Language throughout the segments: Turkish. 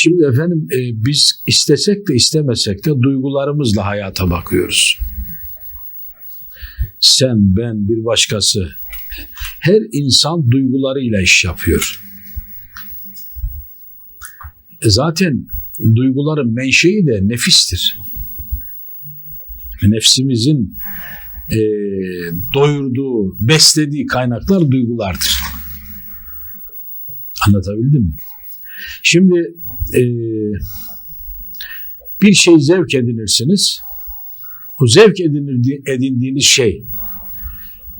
Şimdi efendim e, biz istesek de istemesek de duygularımızla hayata bakıyoruz. Sen, ben, bir başkası. Her insan duygularıyla iş yapıyor. E zaten duyguların menşei de nefistir. Nefsimizin e, doyurduğu, beslediği kaynaklar duygulardır. Anlatabildim mi? Şimdi e, bir şey zevk edinirsiniz. O zevk edindiğiniz şey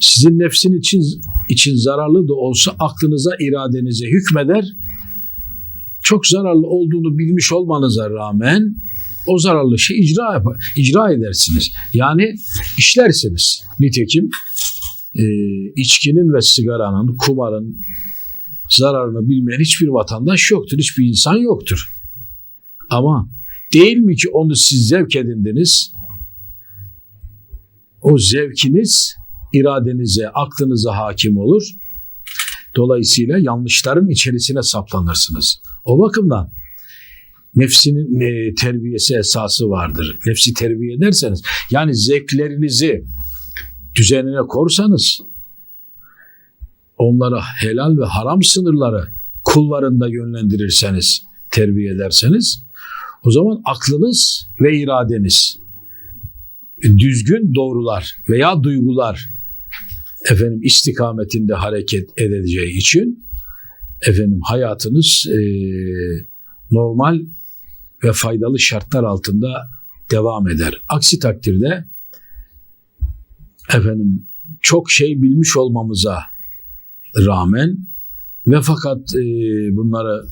sizin nefsin için için zararlı da olsa aklınıza, iradenize hükmeder. Çok zararlı olduğunu bilmiş olmanıza rağmen o zararlı şey icra yapar, icra edersiniz. Yani işlersiniz. Nitekim e, içkinin ve sigaranın, kumarın zararını bilmeyen hiçbir vatandaş yoktur, hiçbir insan yoktur. Ama değil mi ki onu siz zevk edindiniz? O zevkiniz iradenize, aklınıza hakim olur. Dolayısıyla yanlışların içerisine saplanırsınız. O bakımdan nefsinin e, terbiyesi esası vardır. Nefsi terbiye ederseniz yani zevklerinizi düzenine korsanız onlara helal ve haram sınırları kullarında yönlendirirseniz, terbiye ederseniz o zaman aklınız ve iradeniz düzgün doğrular veya duygular efendim istikametinde hareket edeceği için efendim hayatınız e, normal ve faydalı şartlar altında devam eder. Aksi takdirde efendim çok şey bilmiş olmamıza rağmen ve fakat e, bunları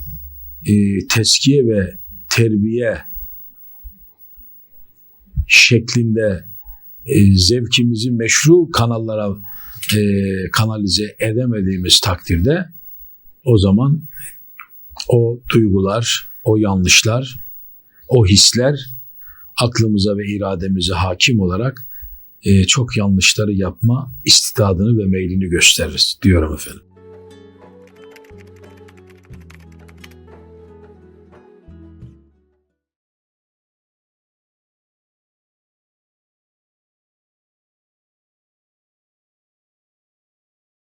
e, teskiye ve terbiye şeklinde e, zevkimizi meşru kanallara e, kanalize edemediğimiz takdirde o zaman o duygular, o yanlışlar, o hisler aklımıza ve irademize hakim olarak e, çok yanlışları yapma istidadını ve meylini gösteririz diyorum efendim.